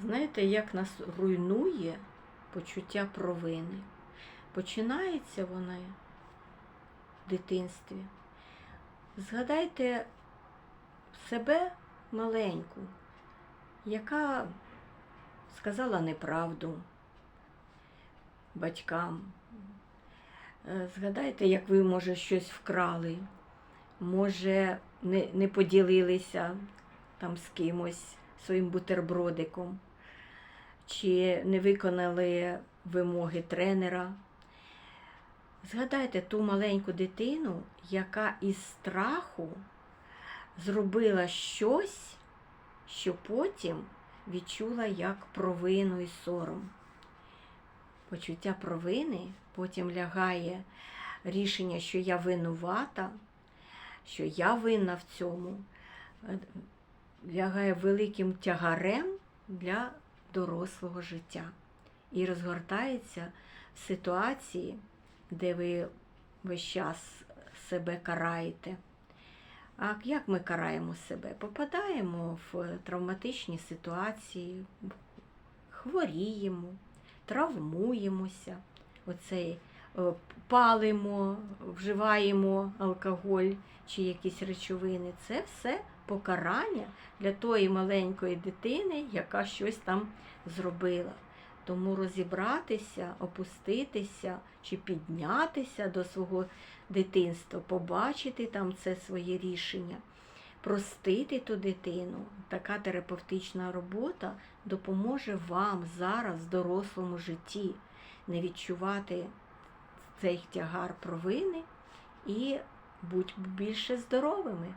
Знаєте, як нас руйнує почуття провини? Починається вона в дитинстві. Згадайте себе маленьку, яка сказала неправду батькам. Е, Згадайте, як ви, може, щось вкрали, може, не поділилися там з кимось своїм бутербродиком, чи не виконали вимоги тренера. Згадайте ту маленьку дитину, яка із страху зробила щось, що потім відчула як провину і сором. Почуття провини потім лягає рішення, що я винувата, що я винна в цьому, лягає великим тягарем для дорослого життя і розгортається в ситуації, де ви весь час себе караєте. А як ми караємо себе? Попадаємо в травматичні ситуації, хворіємо, травмуємося, оцей, палимо, вживаємо алкоголь чи якісь речовини. Це все покарання для тої маленької дитини, яка щось там зробила. Тому розібратися, опуститися чи піднятися до свого дитинства, побачити там це своє рішення, простити ту дитину. Така терапевтична робота допоможе вам зараз в дорослому житті не відчувати цей тягар провини і будь більше здоровими.